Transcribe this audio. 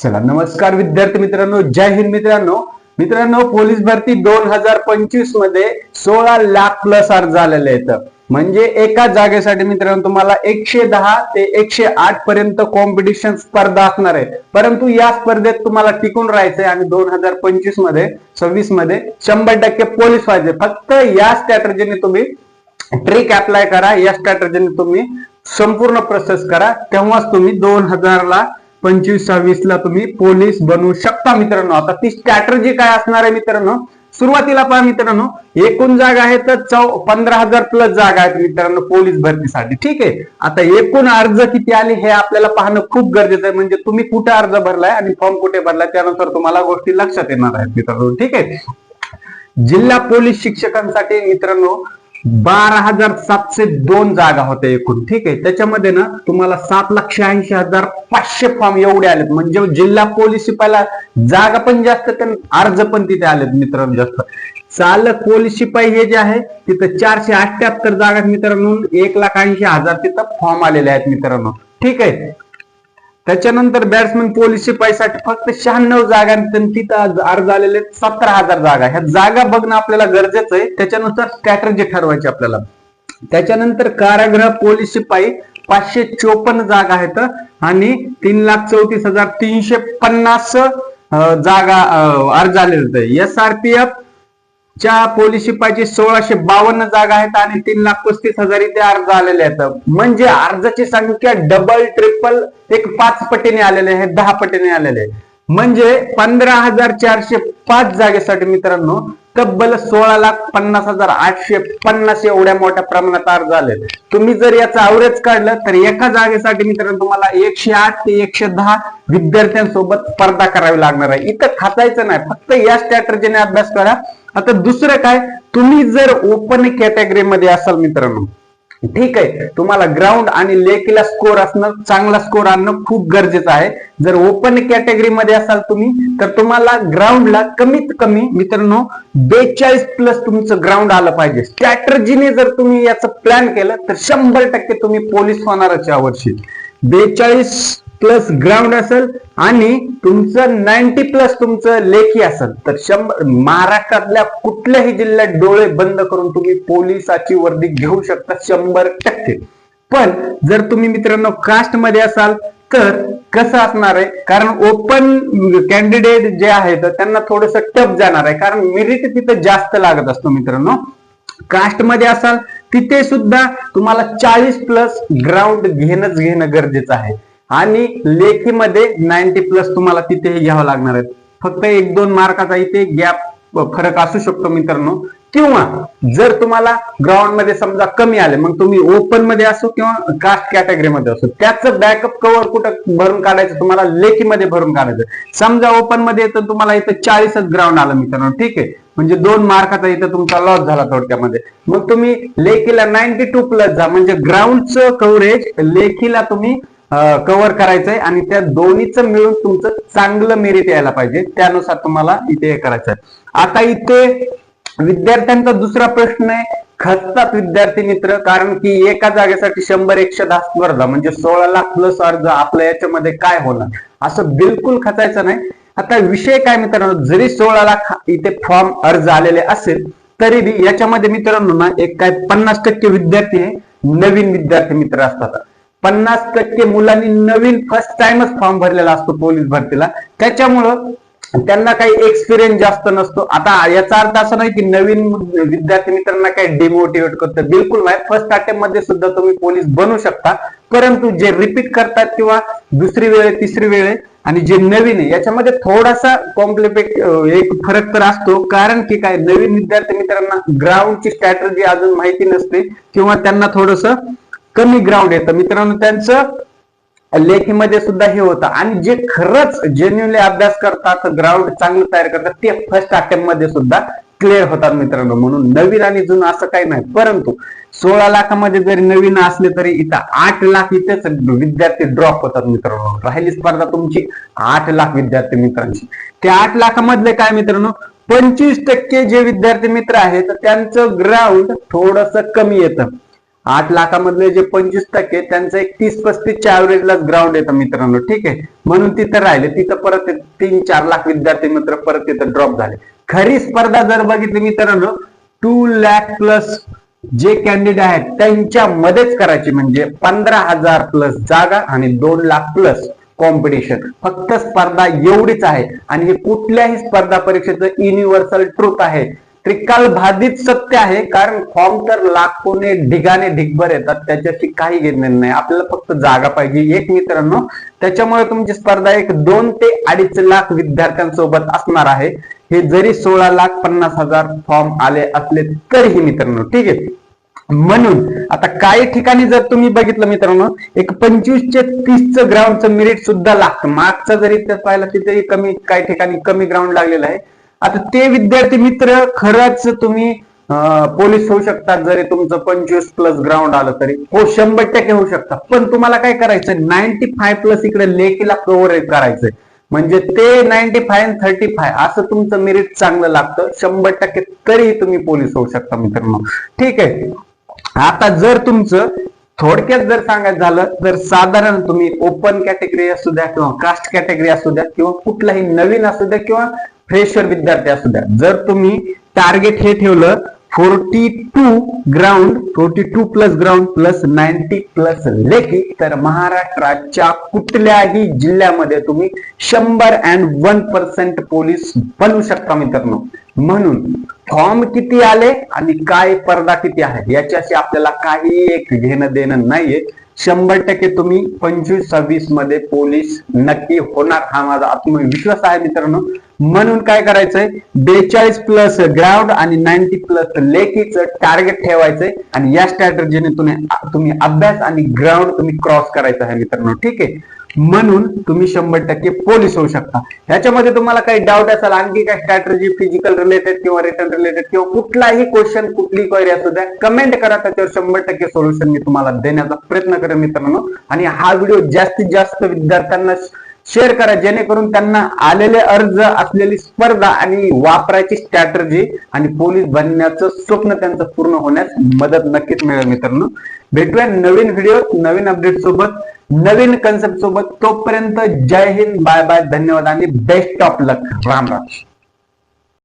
चला नमस्कार विद्यार्थी मित्रांनो जय हिंद मित्रांनो. मित्रांनो पोलीस भरती दोन हजार पंचवीसमध्ये सोळा लाख प्लस अर्ज आलेले आहेत. म्हणजे एका जागेसाठी मित्रांनो तुम्हाला एकशे दहा ते एकशे आठ पर्यंत कॉम्पिटिशन स्पर्धा असणार आहे परंतु या स्पर्धेत तुम्हाला टिकून राहायचंय आणि दोन हजार पंचवीसमध्ये सव्वीसमध्ये शंभर टक्के पोलीस व्हायचे. फक्त या स्ट्रॅटर्जीने तुम्ही ट्रिक अप्लाय करा या स्ट्रॅटर्जीने तुम्ही संपूर्ण प्रोसेस करा. तेव्हाच तुम्ही दोन हजारला पंचवीस सव्वीस ला तुम्ही पोलीस बनवू शकता मित्रांनो. आता ती स्ट्रॅटर्जी काय असणार आहे मित्रांनो? सुरुवातीला पहा मित्रांनो. एकूण जागा आहे तर चौ पंधरा हजार प्लस जागा आहेत मित्रांनो पोलीस भरतीसाठी. ठीक आहे? आता एकूण अर्ज किती आले हे आपल्याला पाहणं खूप गरजेचं आहे. म्हणजे तुम्ही कुठे अर्ज भरलाय आणि फॉर्म कुठे भरलाय त्यानुसार तुम्हाला गोष्टी लक्षात येणार आहेत मित्रांनो. ठीक आहे? जिल्हा पोलीस शिक्षकांसाठी मित्रांनो बारा हजार सातशे दोन जागा होत्या एकूण. ठीक आहे? त्याच्यामध्ये ना तुम्हाला सात लाख शहाऐंशी हजार पाचशे फॉर्म एवढे आलेत. म्हणजे जिल्हा पोलीस शिपायला जागा पण जास्त तर अर्ज पण तिथे आलेत मित्रांनो जास्त. चालक पोलीस शिपाई हे जे आहे तिथं चारशे अठ्याहत्तर जागा मित्रांनो. एक लाख ऐंशी हजार तिथं फॉर्म आलेले आहेत मित्रांनो. ठीक आहे? त्याच्यानंतर बॅट्समन पोलीस शिपाईसाठी फक्त शहाण्णव जागा आणि तिथं अर्ज आलेले सतरा हजार जागा. ह्या जागा बघणं आपल्याला गरजेचं आहे. त्याच्यानुसार स्ट्रॅटर्जी ठरवायची आपल्याला. त्याच्यानंतर कारागृह पोलीस शिपाई पाचशे चोपन्न जागा आहेत आणि तीन लाख चौतीस हजार तीनशे पन्नास जागा अर्ज आलेले आहेत. एस आर पी एफ च्या पोलीस शिपायची सोळाशे बावन्न जागा आहेत आणि तीन लाख पस्तीस हजार इथे अर्ज आलेले आहेत. म्हणजे अर्जाची संख्या डबल ट्रिपल एक पाच पटीने आलेले आहे दहा पटीने आलेले आहे. म्हणजे पंधरा हजार चारशे पाच जागेसाठी मित्रांनो तब्बल सोळा लाख पन्नास हजार आठशे पन्नास एवढ्या मोठ्या प्रमाणात अर्ज आले तुम्ही जर याचं अवरेज काढलं तर एका जागेसाठी मित्रांनो तुम्हाला एकशे आठ ते एकशे दहा विद्यार्थ्यांसोबत स्पर्धा करावी लागणार आहे. इथं खातायचं नाही. फक्त या स्ट्रॅटर्जीने अभ्यास करा. आता दुसरं काय? तुम्ही जर ओपन कॅटेगरी मध्ये असाल मित्रांनो ठीक आहे. तुम्हाला ग्राउंड आणि लेकीला स्कोर असणं चांगला स्कोर आणणं खूप गरजेचं आहे. जर ओपन कॅटेगरी मध्ये असाल तुम्ही तर तुम्हाला ग्राउंडला कमीत कमी मित्रांनो बेचाळीस प्लस तुमचं ग्राउंड आलं पाहिजे. स्ट्रॅटर्जीने जर तुम्ही याचं प्लॅन केलं तर शंभर टक्के तुम्ही पोलीस होणारच यावर्षी. बेचाळीस प्लस ग्राउंड असेल आणि तुमचं नाईन्टी प्लस तुमचं लेखी असेल. तर शंभर महाराष्ट्रातल्या कुठल्याही जिल्ह्यात डोळे बंद करून तुम्ही पोलिसाची वर्दी घेऊ शकता शंभर टक्के. पण जर तुम्ही मित्रांनो कास्टमध्ये असाल तर कसं असणार आहे? कारण ओपन कॅन्डिडेट जे आहेत त्यांना थोडस टफ जाणार आहे. कारण मेरिट तिथं जास्त लागत असतो मित्रांनो. कास्टमध्ये असाल तिथे सुद्धा तुम्हाला चाळीस प्लस ग्राउंड घेणंच घेणं गरजेचं आहे. आणि लेखीमध्ये नाईन्टी प्लस तुम्हाला तिथे घ्यावं लागणार आहे फक्त एक दोन मार्काचा इथे गॅप फरक असू शकतो मित्रांनो. किंवा जर तुम्हाला ग्राउंडमध्ये समजा कमी आले मग तुम्ही ओपनमध्ये असो किंवा कास्ट कॅटेगरी मध्ये असो त्याचं बॅकअप कव्हर कुठं भरून काढायचं? तुम्हाला लेखीमध्ये भरून काढायचं. समजा ओपनमध्ये येतं तुम्हाला इथं चाळीसच ग्राउंड आलं मित्रांनो. ठीक आहे? म्हणजे दोन मार्काचा इथं तुमचा लॉस झाला थोडक्यामध्ये. मग तुम्ही लेखीला नाईन्टी टू प्लस जा. म्हणजे ग्राउंडचं कव्हरेज लेखीला तुम्ही कव्हर करायचंय आणि त्या दोन्हीचं मिळून तुमचं चांगलं मेरिट यायला पाहिजे. त्यानुसार तुम्हाला इथे हे करायचं आहे आता इथे विद्यार्थ्यांचा दुसरा प्रश्न आहे. खचतात विद्यार्थी मित्र कारण की एका जागेसाठी शंभर एकशे दहा स्पर्धा म्हणजे सोळा लाख प्लस अर्ज आपल्या याच्यामध्ये काय होणार? असं बिलकुल खचायचं नाही. आता विषय काय मित्रांनो? जरी सोळा लाख इथे फॉर्म अर्ज आलेले असेल तरी बी याच्यामध्ये मित्रांनो ना एक काय पन्नास टक्के विद्यार्थी हे नवीन विद्यार्थी मित्र असतात. पन्नास टक्के मुलांनी नवीन फर्स्ट टाइमच फॉर्म भरलेला असतो पोलीस भरतीला. त्याच्यामुळं त्यांना काही एक्सपिरियन्स जास्त नसतो. आता याचा अर्थ असा नाही की नवीन विद्यार्थी मित्रांना काही डिमोटिवेट करतं. बिलकुल नाही. फर्स्ट अटेम्प्टमध्ये सुद्धा तुम्ही पोलीस बनू शकता. परंतु जे रिपीट करतात किंवा दुसरी वेळ तिसरी वेळ आणि जे नवीन आहे याच्यामध्ये थोडासा कॉम्प्लिकेट एक फरक तर असतो. कारण की काय? नवीन विद्यार्थी मित्रांना ग्राउंडची स्ट्रॅटर्जी अजून माहिती नसते किंवा त्यांना थोडंसं कमी ग्राउंड येतं. मित्रांनो त्यांचं लेखीमध्ये सुद्धा हे होतं. आणि जे खरंच जेन्युनली अभ्यास करतात ग्राउंड चांगलं तयार करतात ते फर्स्ट अटेम्प्टमध्ये सुद्धा क्लिअर होतात मित्रांनो. म्हणून नवीन आणि जुनं असं काही नाही. परंतु सोळा लाखामध्ये जरी नवीन असले तरी इथं आठ लाख इथेच विद्यार्थी ड्रॉप होतात मित्रांनो. राहिली स्पर्धा तुमची आठ लाख विद्यार्थी मित्रांची. त्या आठ लाखामधले काय मित्रांनो? पंचवीस टक्के जे विद्यार्थी मित्र आहेत त्यांचं ग्राउंड थोडस कमी येतं. आठ लाखामधले जे पंचवीस टक्के त्यांचं एक तीस पस्तीसच्या ऍव्हरेजलाच ग्राउंड येतं मित्रांनो ठीक आहे? म्हणून तिथं राहिले तिथं परत तीन चार लाख विद्यार्थी मित्र परत तिथं ड्रॉप झाले. खरी स्पर्धा जर बघितली मित्रांनो टू लॅक प्लस जे कॅन्डिडेट आहेत त्यांच्यामध्येच करायची म्हणजे पंधरा हजार प्लस जागा आणि दोन लाख प्लस कॉम्पिटिशन फक्त स्पर्धा एवढीच आहे. आणि हे कुठल्याही स्पर्धा परीक्षेचं युनिव्हर्सल ट्रूथ आहे. त्रिकाल बाधित सत्य आहे कारण फॉर्म तर लाखोने ढिगाने ढिगभर येतात. त्याच्याशी काही घेणे नाही. आपल्याला फक्त जागा पाहिजे. एक मित्रांनो त्याच्यामुळे तुमची स्पर्धा एक दोन ते अडीच लाख विद्यार्थ्यांसोबत असणार आहे. हे जरी सोळा लाख पन्नास हजार फॉर्म आले असले तरीही मित्रांनो ठीक आहे? म्हणून आता काही ठिकाणी जर तुम्ही बघितलं मित्रांनो एक पंचवीसचे तीसचं ग्राउंडचं मिरिट सुद्धा लागतं. मागचं जरी पाहिलं तिथेही कमी काही ठिकाणी कमी ग्राउंड लागलेलं आहे. आता ते विद्यार्थी मित्र खरंच तुम्ही पोलीस होऊ शकतात जरी तुमचं पंचवीस प्लस ग्राउंड आलं तरी. हो शंभर टक्के होऊ शकतात. पण तुम्हाला काय करायचं नाईन्टी फाय प्लस इकडे लेकीला कव्हर करायचंय. म्हणजे ते नाईन्टी फाय थर्टी फाय असं तुमचं मेरिट चांगलं लागतं. शंभर टक्के तरीही तुम्ही पोलीस होऊ शकता मित्रांनो. ठीक आहे? आता जर तुमचं थोडक्यात जर सांगायचं झालं तर साधारण तुम्ही ओपन कॅटेगरी असू द्या किंवा कास्ट कॅटेगरी असू द्या किंवा कुठलाही नवीन असू द्या किंवा फ्रेशर विद्यार्थी असू द्या. जर तुम्ही टार्गेट हे ठेवलं forty two ground forty two plus ground plus ninety plus लेखी तर महाराष्ट्राच्या कुठल्याही जिल्ह्यामध्ये तुम्ही शंभर अँड वन पर्सेंट पोलीस बनू शकता मित्रांनो. म्हणून फॉर्म किती आले आणि काय पर्दा किती आहे याच्याशी आपल्याला काही एक घेणं देणं नाहीये. शंभर टक्के तुम्ही पंचवीस सव्वीसमध्ये पोलीस नक्की होणार हा माझा आत्मविश्वास आहे मित्रांनो. म्हणून काय करायचंय? बेचाळीस प्लस ग्राउंड आणि नाईन्टी प्लस लेखीचं टार्गेट ठेवायचंय. आणि या स्ट्रॅटर्जीने तुम्ही तुम्ही अभ्यास आणि ग्राउंड तुम्ही क्रॉस करायचं आहे मित्रांनो. ठीक आहे? म्हणून तुम्ही शंभर टक्के पोलीस होऊ शकता. ह्याच्यामध्ये तुम्हाला काही डाऊट असेल आणखी काय स्ट्रॅटर्जी फिजिकल रिलेटेड किंवा रिटर्न रिलेटेड किंवा कुठलाही क्वेश्चन कुठली क्वेरी असू द्या कमेंट करा त्याच्यावर शंभर टक्के सोल्युशन मी तुम्हाला देण्याचा प्रयत्न करेन मित्रांनो. आणि हा व्हिडिओ जास्तीत जास्त विद्यार्थ्यांना शेअर करा जेणेकरून त्यांना आलेले अर्ज असलेली स्पर्धा आणि वापरायची स्ट्रॅटर्जी आणि पोलीस बनण्याचं स्वप्न त्यांचं पूर्ण होण्यास मदत नक्कीच मिळेल मित्रांनो. भेटूया नवीन व्हिडिओ नवीन अपडेट सोबत नवीन कन्सेप्ट सोबत. तोपर्यंत जय हिंद बाय बाय धन्यवाद आणि best of luck Ram Ram.